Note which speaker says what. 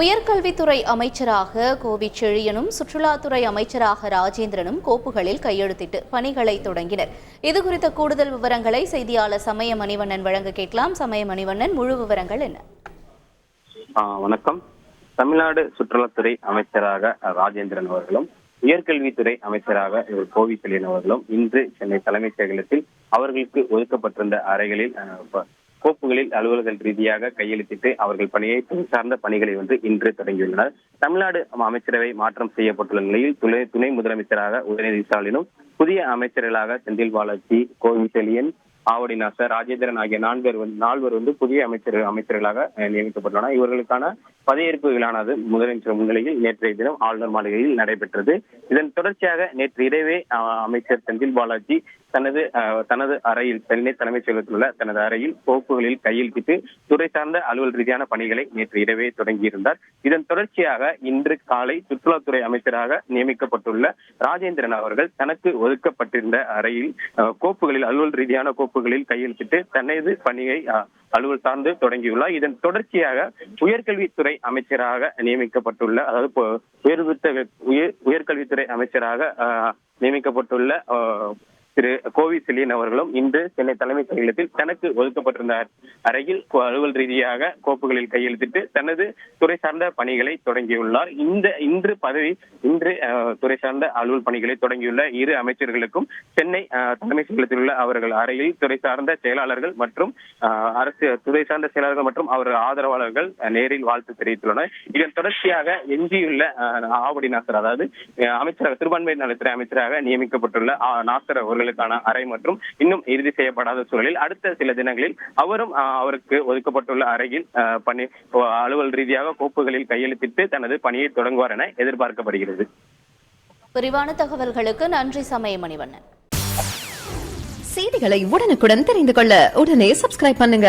Speaker 1: உயர்கல்வித்துறை அமைச்சராக கோவி செழியனும் சுற்றுலாத்துறை அமைச்சராக ராஜேந்திரனும் கோப்புகளில் கையெழுத்திட்டு பணிகளை தொடங்கினர். இதுகுறித்த கூடுதல் விவரங்களை செய்தியாளர் சமய மணிவண்ணன் வழங்க கேட்கலாம். சமய மணிவண்ணன் முழு விவரங்கள் என்ன?
Speaker 2: வணக்கம். தமிழ்நாடு சுற்றுலாத்துறை அமைச்சராக ராஜேந்திரன் அவர்களும் உயர்கல்வித்துறை அமைச்சராக இவர் கோவி அவர்களும் இன்று சென்னை தலைமைச் செயலகத்தில் அவர்களுக்கு ஒதுக்கப்பட்டிருந்த அறைகளில் கோப்புகளில் அலுவல்கள் ரீதியாக கையெழுத்திட்டு அவர்கள் பணியை துறை சார்ந்த பணிகளை வந்து இன்று தொடங்கியுள்ளனர். தமிழ்நாடு அமைச்சரவை மாற்றம் செய்யப்பட்டுள்ள நிலையில் துணை துணை முதலமைச்சராக உதயநிதி ஸ்டாலினும் புதிய அமைச்சர்களாக செந்தில் பாலாஜி கோவிசெலியன் ஆவடி நாசர் ராஜேந்திரன் ஆகிய நான்கர் வந்து நால்வர் வந்து புதிய அமைச்சர் அமைச்சர்களாக அஹ், நியமிக்கப்பட்டுள்ளனர். இவர்களுக்கான பதவியேற்பு விழானது முதலமைச்சர் முன்னிலையில் நேற்றைய தினம் ஆளுநர் மாளிகையில் நடைபெற்றது. இதன் தொடர்ச்சியாக நேற்று இரவே அமைச்சர் செந்தில் பாலாஜி தனது தனது அறையில் சென்னை தலைமைச் செயலகத்தில் உள்ள தனது அறையில் கோப்புகளில் கையெழுத்திட்டு துறை சார்ந்த அலுவல் ரீதியான பணிகளை நேற்று இரவே தொடங்கியிருந்தார். இதன் தொடர்ச்சியாக இன்று காலை சுற்றுலாத்துறை அமைச்சராக நியமிக்கப்பட்டுள்ள ராஜேந்திரன் அவர்கள் தனக்கு ஒதுக்கப்பட்டிருந்த அறையில் கோப்புகளில் அலுவல் ரீதியான கோப்பு கோப்புகளில் கையெழுத்திட்டு தனது பணியை அஹ், அலுவல் சார்ந்து தொடங்கியுள்ளார். இதன் தொடர்ச்சியாக உயர்கல்வித்துறை அமைச்சராக நியமிக்கப்பட்டுள்ள அதாவது உயர்வித்த உயர் உயர்கல்வித்துறை அமைச்சராக அஹ், நியமிக்கப்பட்டுள்ள அஹ், திரு கோவி செல்லியன் அவர்களும் இன்று சென்னை தலைமைச் செயலகத்தில் தனக்கு ஒதுக்கப்பட்டிருந்த அறையில் அலுவல் ரீதியாக கோப்புகளில் கையெழுத்திட்டு தனது துறை சார்ந்த பணிகளை தொடங்கியுள்ளார். இந்த இன்று பதவி இன்று துறை சார்ந்த அலுவல் பணிகளை தொடங்கியுள்ள இரு அமைச்சர்களுக்கும் சென்னை தலைமைச் செயலகத்தில் உள்ள அவர்கள் அறையில் துறை சார்ந்த செயலாளர்கள் மற்றும் அரசு துறை சார்ந்த செயலாளர்கள் மற்றும் அவர் ஆதரவாளர்கள் நேரில் வாழ்த்து தெரிவித்துள்ளனர். இதன் தொடர்ச்சியாக எஞ்சியுள்ள ஆவடி நாசர் அதாவது அஹ், அமைச்சராக சிறுபான்மையினர் நலத்துறை அமைச்சராக நியமிக்கப்பட்டுள்ள நாசர் அவர்கள் அவர்களுக்கான அறை மற்றும் இன்னும் இறுதி செய்யப்படாத சூழலில் அடுத்த சில தினங்களில் அவரும் அவருக்கு ஒதுக்கப்பட்டுள்ள அறையில் பணி அலுவல் ரீதியாக கோப்புகளில் கையெழுத்திட்டு தனது பணியை தொடங்குவார் என எதிர்பார்க்கப்படுகிறது.
Speaker 1: விரிவான தகவல்களுக்கு நன்றி சமய மணிவண்ணன்
Speaker 3: செய்திகளை உடனுக்குடன் தெரிந்து கொள்ள உடனே சப்ஸ்கிரைப் பண்ணுங்க.